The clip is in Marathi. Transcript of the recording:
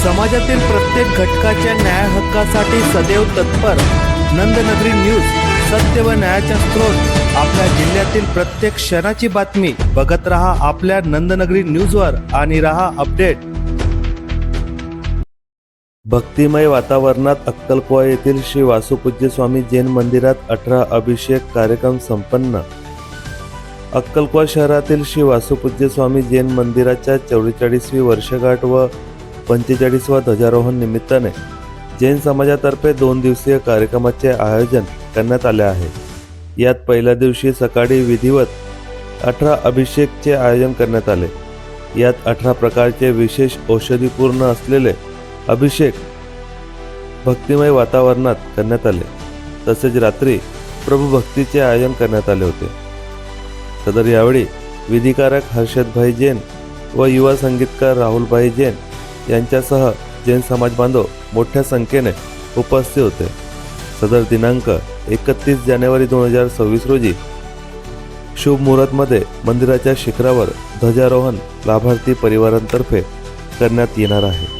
समाजातील प्रत्येक घटकाच्या न्याय हक्कासाठी सदैव तत्पर. नंदनगरी न्यूज सत्य व न्यायाचा स्रोत. आपल्या जिल्ह्यातील प्रत्येक क्षणाची बातमी. बघत रहा आपल्या नंदनगरी न्यूजवर आणि रहा अपडेट. भक्तिमय वातावरणात अक्कलकोवा येथील श्री वासुपूज्य स्वामी जैन मंदिरात अठरा अभिषेक कार्यक्रम संपन्न. अक्कलकोवा शहरातील श्री वासुपूज्य स्वामी जैन मंदिराच्या चौवेचाळीसवी वर्षगाठ व पंचेचाळीसवा ध्वजारोहण निमित्ताने जैन समाजातर्फे दोन दिवसीय कार्यक्रमाचे आयोजन करण्यात आले आहे. यात पहिल्या दिवशी सकाळी विधिवत अठरा अभिषेकचे आयोजन करण्यात आले. यात अठरा प्रकारचे विशेष औषधीपूर्ण असलेले अभिषेक भक्तिमय वातावरणात करण्यात आले. तसेच रात्री प्रभू भक्तीचे आयोजन करण्यात आले होते. सदर यावेळी विधिकारक हर्षदभाई जैन व युवा संगीतकार राहुलभाई जैन यांच्यासह जैन समाज बांधव मोठ्या संख्येने उपस्थित होते. सदर दिनांक एकतीस जानेवारी दोन हजार सव्वीस रोजी शुभ मुहूर्तमध्ये मंदिराच्या शिखरावर ध्वजारोहण लाभार्थी परिवारांतर्फे करण्यात येणार आहे.